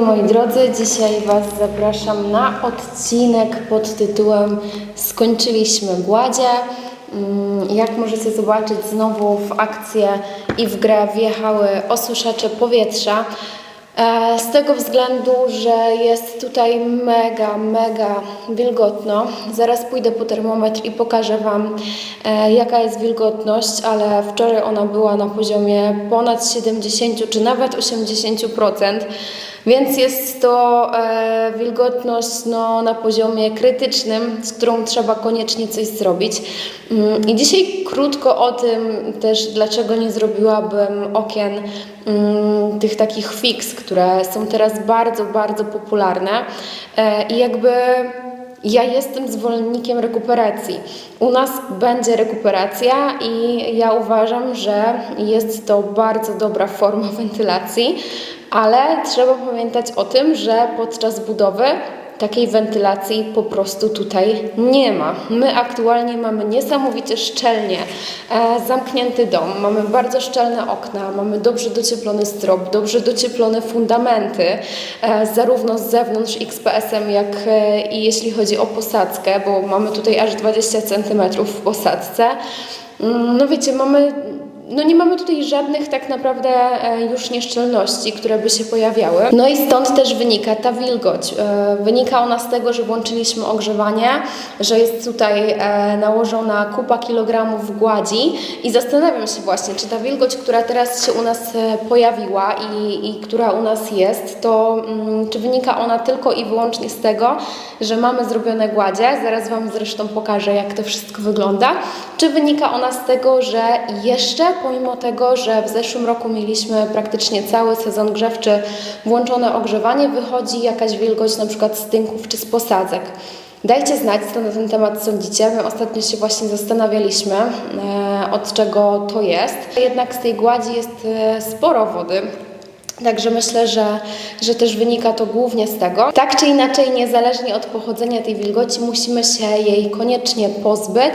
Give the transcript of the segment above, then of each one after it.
dobry moi drodzy, dzisiaj Was zapraszam na odcinek pod tytułem Skończyliśmy gładzie. Mm, Jak możecie zobaczyć znowu w akcję i w grę wjechały osuszacze powietrza. E, Z tego względu, że jest tutaj mega, mega wilgotno. Zaraz pójdę po termometr i pokażę Wam, e, jaka jest wilgotność, ale wczoraj ona była na poziomie ponad 70 czy nawet 80%, więc jest to e, wilgotność no, na poziomie krytycznym, z którą trzeba koniecznie coś zrobić. Mm, I dzisiaj krótko o tym też, dlaczego nie zrobiłabym okien mm, tych takich fix, które są teraz bardzo, bardzo popularne E, i jakby ja jestem zwolennikiem rekuperacji. U nas będzie rekuperacja i ja uważam, że jest to bardzo dobra forma wentylacji, ale trzeba pamiętać o tym, że podczas budowy takiej wentylacji po prostu tutaj nie ma. My aktualnie mamy niesamowicie szczelnie e, zamknięty dom, mamy bardzo szczelne okna, mamy dobrze docieplony strop, dobrze docieplone fundamenty, e, zarówno z zewnątrz XPS-em, jak e, i jeśli chodzi o posadzkę, bo mamy tutaj aż 20 cm w posadzce. Mm, No wiecie, mamy no nie mamy tutaj żadnych tak naprawdę e, już nieszczelności, które by się pojawiały. No i stąd też wynika ta wilgoć. E, Wynika ona z tego, że włączyliśmy ogrzewanie, że jest tutaj e, nałożona kupa kilogramów gładzi i zastanawiam się właśnie, czy ta wilgoć, która teraz się u nas pojawiła i, i która u nas jest, to mm, czy wynika ona tylko i wyłącznie z tego, że mamy zrobione gładzie, zaraz Wam zresztą pokażę, jak to wszystko wygląda, czy wynika ona z tego, że jeszcze pomimo tego, że w zeszłym roku mieliśmy praktycznie cały sezon grzewczy włączone ogrzewanie, wychodzi jakaś wilgoć na przykład z tynków czy z posadzek. Dajcie znać, co na ten temat sądzicie. My ostatnio się właśnie zastanawialiśmy, e, od czego to jest. Jednak z tej gładzi jest e, sporo wody, Także myślę, że, że też wynika to głównie z tego. Tak czy inaczej, niezależnie od pochodzenia tej wilgoci, musimy się jej koniecznie pozbyć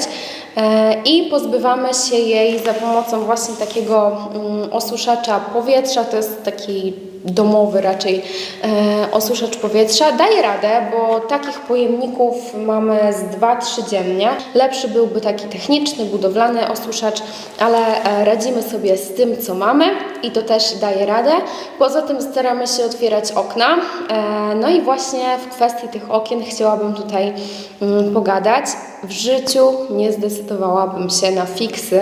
e, i pozbywamy się jej za pomocą właśnie takiego mm, osuszacza powietrza. To jest taki domowy raczej e, osuszacz powietrza. Daje radę, bo takich pojemników mamy z 2-3 dziennie. Lepszy byłby taki techniczny, budowlany osuszacz, ale e, radzimy sobie z tym, co mamy i to też daje radę. Poza tym staramy się otwierać okna. E, No i właśnie w kwestii tych okien chciałabym tutaj mm, pogadać. W życiu nie zdecydowałabym się na fiksy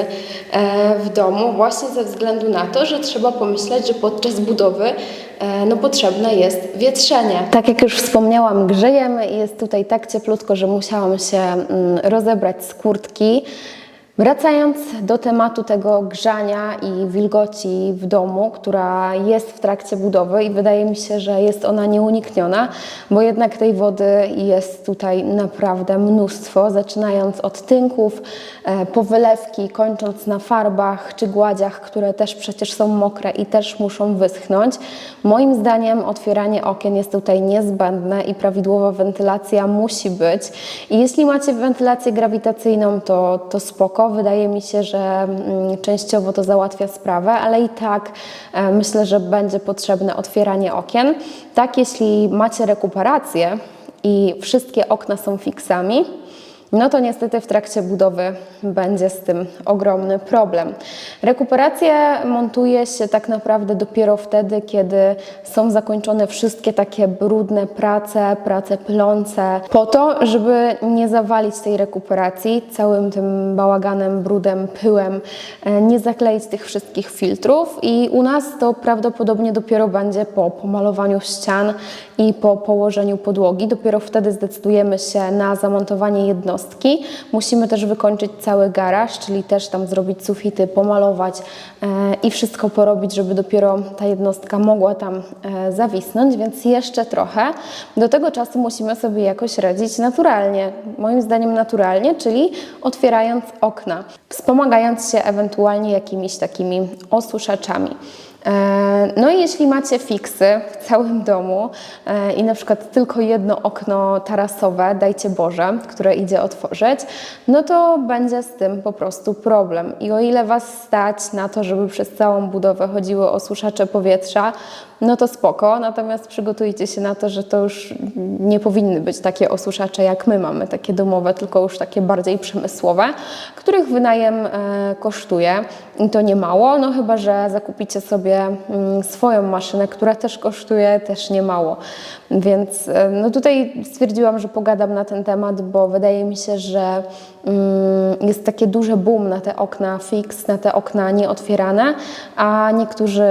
e, w domu właśnie ze względu na to, że trzeba pomyśleć, że podczas budowy e, no, potrzebne jest wietrzenie. Tak jak już wspomniałam, grzejemy i jest tutaj tak cieplutko, że musiałam się mm, rozebrać z kurtki. Wracając do tematu tego grzania i wilgoci w domu, która jest w trakcie budowy i wydaje mi się, że jest ona nieunikniona, bo jednak tej wody jest tutaj naprawdę mnóstwo, zaczynając od tynków, e, po wylewki, kończąc na farbach czy gładziach, które też przecież są mokre i też muszą wyschnąć. Moim zdaniem otwieranie okien jest tutaj niezbędne i prawidłowa wentylacja musi być. I jeśli macie wentylację grawitacyjną, to, to spoko. Wydaje mi się, że mm, częściowo to załatwia sprawę, ale i tak e, myślę, że będzie potrzebne otwieranie okien. Tak, jeśli macie rekuperację i wszystkie okna są fiksami, no to niestety w trakcie budowy będzie z tym ogromny problem. Rekuperację montuje się tak naprawdę dopiero wtedy, kiedy są zakończone wszystkie takie brudne prace, prace plące, po to, żeby nie zawalić tej rekuperacji całym tym bałaganem, brudem, pyłem, e, nie zakleić tych wszystkich filtrów i u nas to prawdopodobnie dopiero będzie po pomalowaniu ścian i po położeniu podłogi. Dopiero wtedy zdecydujemy się na zamontowanie jednostki. Musimy też wykończyć cały garaż, czyli też tam zrobić sufity, pomalować e, i wszystko porobić, żeby dopiero ta jednostka mogła tam e, zawisnąć, więc jeszcze trochę. Do tego czasu musimy sobie jakoś radzić naturalnie, moim zdaniem naturalnie, czyli otwierając okna, wspomagając się ewentualnie jakimiś takimi osuszaczami. E, No i jeśli macie fiksy w całym domu e, i na przykład tylko jedno okno tarasowe, dajcie Boże, które idzie otworzyć, no to będzie z tym po prostu problem. I o ile Was stać na to, żeby przez całą budowę chodziły osuszacze powietrza, no to spoko. Natomiast przygotujcie się na to, że to już nie powinny być takie osuszacze jak my mamy, takie domowe, tylko już takie bardziej przemysłowe, których wynajem e, kosztuje i to nie mało, no chyba, że zakupicie sobie mm, swoją maszynę, która też kosztuje też nie mało. Więc e, no tutaj stwierdziłam, że pogadam na ten temat, bo wydaje mi się, że mm, jest takie duże boom na te okna fix, na te okna nieotwierane, a niektórzy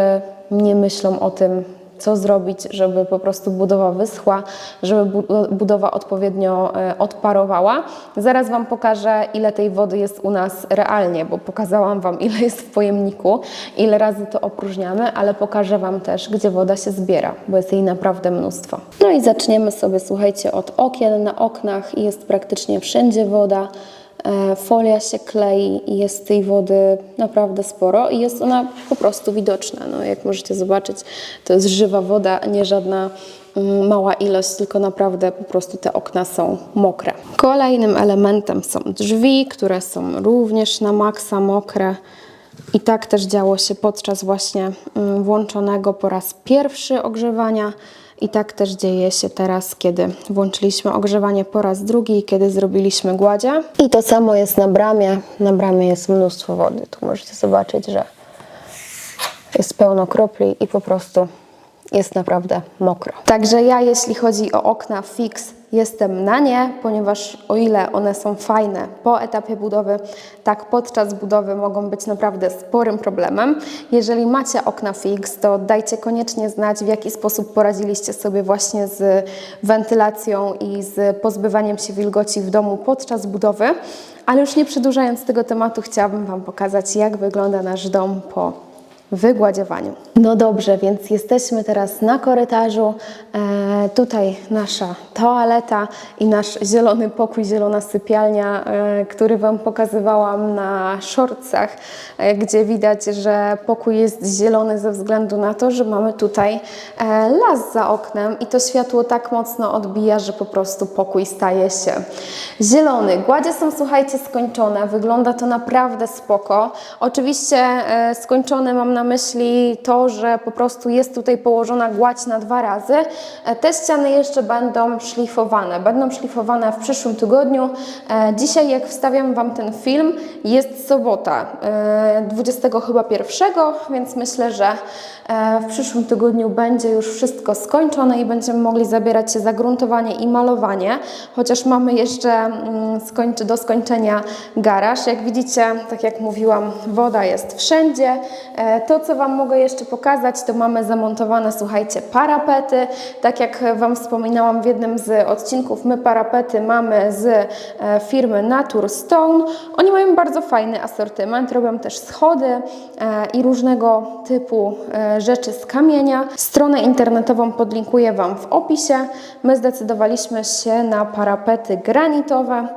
nie myślą o tym, co zrobić, żeby po prostu budowa wyschła, żeby bu- budowa odpowiednio e, odparowała. Zaraz Wam pokażę, ile tej wody jest u nas realnie, bo pokazałam Wam, ile jest w pojemniku, ile razy to opróżniamy, ale pokażę Wam też, gdzie woda się zbiera, bo jest jej naprawdę mnóstwo. No i zaczniemy sobie, słuchajcie, od okien. Na oknach jest praktycznie wszędzie woda. E, Folia się klei i jest tej wody naprawdę sporo i jest ona po prostu widoczna. No, jak możecie zobaczyć, to jest żywa woda, nie żadna mm, mała ilość, tylko naprawdę po prostu te okna są mokre. Kolejnym elementem są drzwi, które są również na maksa mokre. I tak też działo się podczas właśnie mm, włączonego po raz pierwszy ogrzewania. I tak też dzieje się teraz, kiedy włączyliśmy ogrzewanie po raz drugi, kiedy zrobiliśmy gładzie. I to samo jest na bramie. Na bramie jest mnóstwo wody. Tu możecie zobaczyć, że jest pełno kropli i po prostu jest naprawdę mokro. Także ja, jeśli chodzi o okna fix, jestem na nie, ponieważ o ile one są fajne po etapie budowy, tak podczas budowy mogą być naprawdę sporym problemem. Jeżeli macie okna fix, to dajcie koniecznie znać, w jaki sposób poradziliście sobie właśnie z wentylacją i z pozbywaniem się wilgoci w domu podczas budowy. Ale już nie przedłużając tego tematu, chciałabym Wam pokazać, jak wygląda nasz dom po wygładziowaniu. No dobrze, więc jesteśmy teraz na korytarzu. E, tutaj nasza toaleta i nasz zielony pokój, zielona sypialnia, e, który Wam pokazywałam na shortsach, e, gdzie widać, że pokój jest zielony ze względu na to, że mamy tutaj e, las za oknem i to światło tak mocno odbija, że po prostu pokój staje się zielony. Gładzie są, słuchajcie, skończone. Wygląda to naprawdę spoko. Oczywiście e, skończone mam na myśli to, że po prostu jest tutaj położona gładź na dwa razy. E, Te ściany jeszcze będą szlifowane. Będą szlifowane w przyszłym tygodniu. E, Dzisiaj, jak wstawiam Wam ten film, jest sobota, e, 20 chyba pierwszego, więc myślę, że e, w przyszłym tygodniu będzie już wszystko skończone i będziemy mogli zabierać się za gruntowanie i malowanie, chociaż mamy jeszcze mm, do skończenia garaż. Jak widzicie, tak jak mówiłam, woda jest wszędzie. To, co Wam mogę jeszcze pokazać, to mamy zamontowane, słuchajcie, parapety. Tak jak Wam wspominałam w jednym z odcinków, my parapety mamy z e, firmy Natur Stone. Oni mają bardzo fajny asortyment, robią też schody e, i różnego typu e, rzeczy z kamienia. Stronę internetową podlinkuję Wam w opisie. My zdecydowaliśmy się na parapety granitowe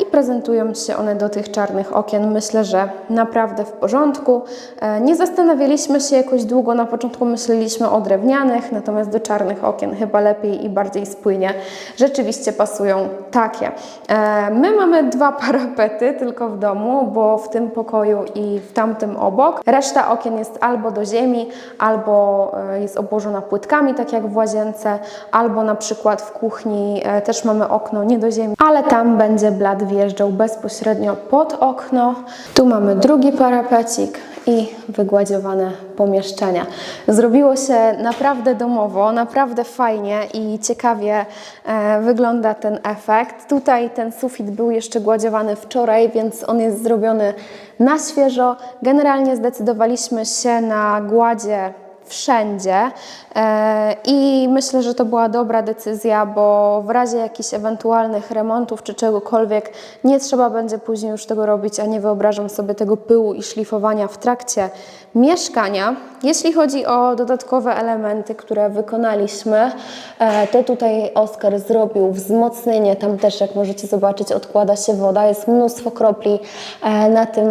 i prezentują się one do tych czarnych okien. Myślę, że naprawdę w porządku. E, Nie zastanawialiśmy się jakoś długo, na początku myśleliśmy o drewnianych, natomiast do czarnych okien chyba lepiej i bardziej spójnie rzeczywiście pasują takie. E, My mamy dwa parapety tylko w domu, bo w tym pokoju i w tamtym obok. Reszta okien jest albo do ziemi, albo e, jest obłożona płytkami, tak jak w łazience, albo na przykład w kuchni e, też mamy okno nie do ziemi, ale tam będzie blat wjeżdżał bezpośrednio pod okno. Tu mamy drugi parapecik i wygładziowane pomieszczenia. Zrobiło się naprawdę domowo, naprawdę fajnie i ciekawie e, wygląda ten efekt. Tutaj ten sufit był jeszcze gładziowany wczoraj, więc on jest zrobiony na świeżo. Generalnie zdecydowaliśmy się na gładzie wszędzie e, i myślę, że to była dobra decyzja, bo w razie jakichś ewentualnych remontów czy czegokolwiek nie trzeba będzie później już tego robić, a nie wyobrażam sobie tego pyłu i szlifowania w trakcie mieszkania. Jeśli chodzi o dodatkowe elementy, które wykonaliśmy, e, to tutaj Oskar zrobił wzmocnienie, tam też jak możecie zobaczyć odkłada się woda, jest mnóstwo kropli e, na tym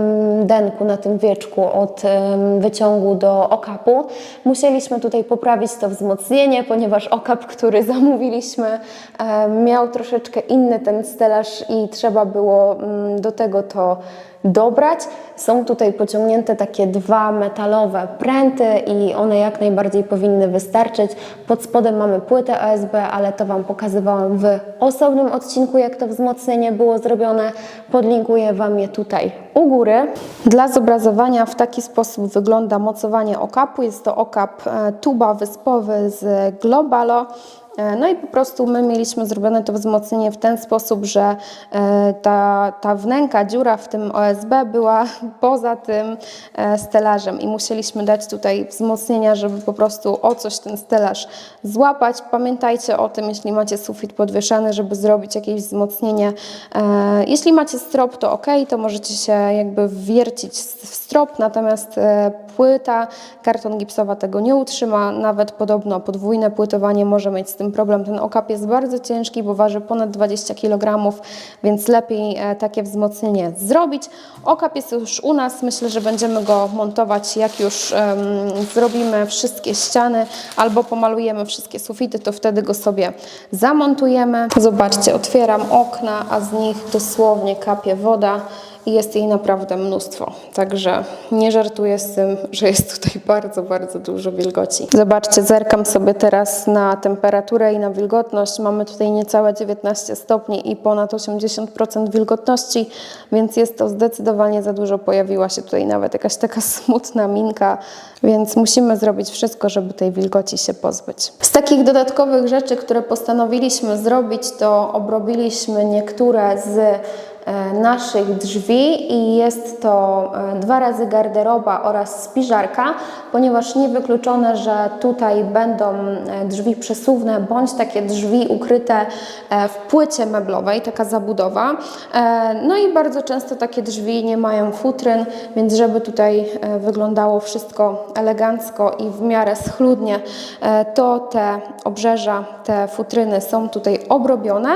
denku, na tym wieczku od wyciągu do okapu. Musieliśmy tutaj poprawić to wzmocnienie, ponieważ okap, który zamówiliśmy, e, miał troszeczkę inny ten stelaż i trzeba było mm, do tego to dobrać. Są tutaj pociągnięte takie dwa metalowe pręty i one jak najbardziej powinny wystarczyć. Pod spodem mamy płytę OSB, ale to Wam pokazywałam w osobnym odcinku, jak to wzmocnienie było zrobione. Podlinkuję Wam je tutaj u góry. Dla zobrazowania w taki sposób wygląda mocowanie okapu. Jest to okap e, tuba wyspowy z Globalo. E, No i po prostu my mieliśmy zrobione to wzmocnienie w ten sposób, że e, ta, ta wnęka, dziura w tym OSB była poza tym e, stelażem i musieliśmy dać tutaj wzmocnienia, żeby po prostu o coś ten stelaż złapać. Pamiętajcie o tym, jeśli macie sufit podwieszany, żeby zrobić jakieś wzmocnienie. Jeśli macie strop, to ok, to możecie się jakby wiercić w strop, natomiast płyta, karton gipsowa tego nie utrzyma, nawet podobno podwójne płytowanie może mieć z tym problem. Ten okap jest bardzo ciężki, bo waży ponad 20 kg, więc lepiej e, takie wzmocnienie zrobić. Okap jest już u nas, myślę, że będziemy go montować jak już em, zrobimy wszystkie ściany albo pomalujemy wszystkie sufity, to wtedy go sobie zamontujemy. Zobaczcie, otwieram okna, a z nich dosłownie kapie woda i jest jej naprawdę mnóstwo. Także nie żartuję z tym, że jest tutaj bardzo, bardzo dużo wilgoci. Zobaczcie, zerkam sobie teraz na temperaturę i na wilgotność. Mamy tutaj niecałe 19 stopni i ponad 80% wilgotności, więc jest to zdecydowanie za dużo. Pojawiła się tutaj nawet jakaś taka smutna minka, więc musimy zrobić wszystko, żeby tej wilgoci się pozbyć. Z takich dodatkowych rzeczy, które postanowiliśmy zrobić, to obrobiliśmy niektóre z naszych drzwi i jest to e, dwa razy garderoba oraz spiżarka, ponieważ niewykluczone, że tutaj będą e, drzwi przesuwne bądź takie drzwi ukryte e, w płycie meblowej, taka zabudowa. E, No i bardzo często takie drzwi nie mają futryn, więc żeby tutaj e, wyglądało wszystko elegancko i w miarę schludnie, e, to te obrzeża, te futryny są tutaj obrobione.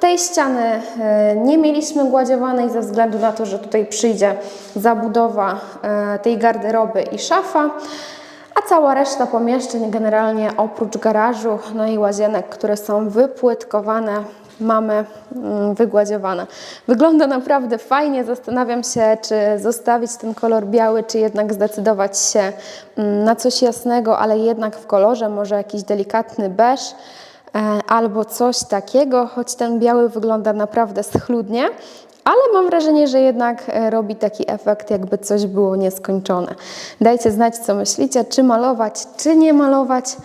Tej ściany e, nie mieliśmy gładziowanej ze względu na to, że tutaj przyjdzie zabudowa e, tej garderoby i szafa. A cała reszta pomieszczeń, generalnie oprócz garażu, no i łazienek, które są wypłytkowane, mamy mm, wygładziowane. Wygląda naprawdę fajnie. Zastanawiam się, czy zostawić ten kolor biały, czy jednak zdecydować się mm, na coś jasnego, ale jednak w kolorze, może jakiś delikatny beż albo coś takiego, choć ten biały wygląda naprawdę schludnie. Ale mam wrażenie, że jednak e, robi taki efekt, jakby coś było nieskończone. Dajcie znać, co myślicie, czy malować, czy nie malować.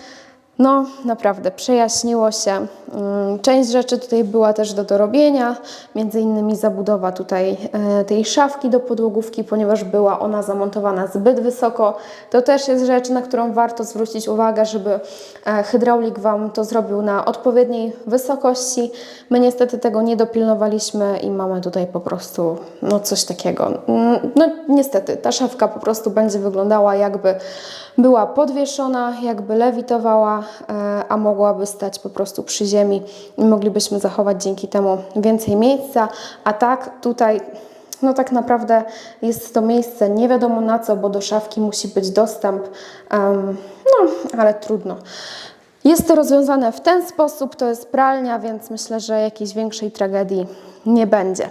No, naprawdę, przejaśniło się. Mm, Część rzeczy tutaj była też do dorobienia, między innymi zabudowa tutaj e, tej szafki do podłogówki, ponieważ była ona zamontowana zbyt wysoko. To też jest rzecz, na którą warto zwrócić uwagę, żeby e, hydraulik Wam to zrobił na odpowiedniej wysokości. My niestety tego nie dopilnowaliśmy i mamy tutaj po prostu no coś takiego. Mm, No niestety, ta szafka po prostu będzie wyglądała jakby była podwieszona, jakby lewitowała, e, a mogłaby stać po prostu przy ziemi i moglibyśmy zachować dzięki temu więcej miejsca. A tak tutaj, no tak naprawdę jest to miejsce nie wiadomo na co, bo do szafki musi być dostęp, no ale trudno. Jest to rozwiązane w ten sposób, to jest pralnia, więc myślę, że jakiejś większej tragedii nie będzie.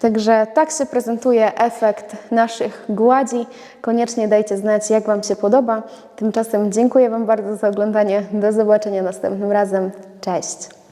Także tak się prezentuje efekt naszych gładzi. Koniecznie dajcie znać, jak Wam się podoba. Tymczasem dziękuję Wam bardzo za oglądanie. Do zobaczenia następnym razem. Cześć!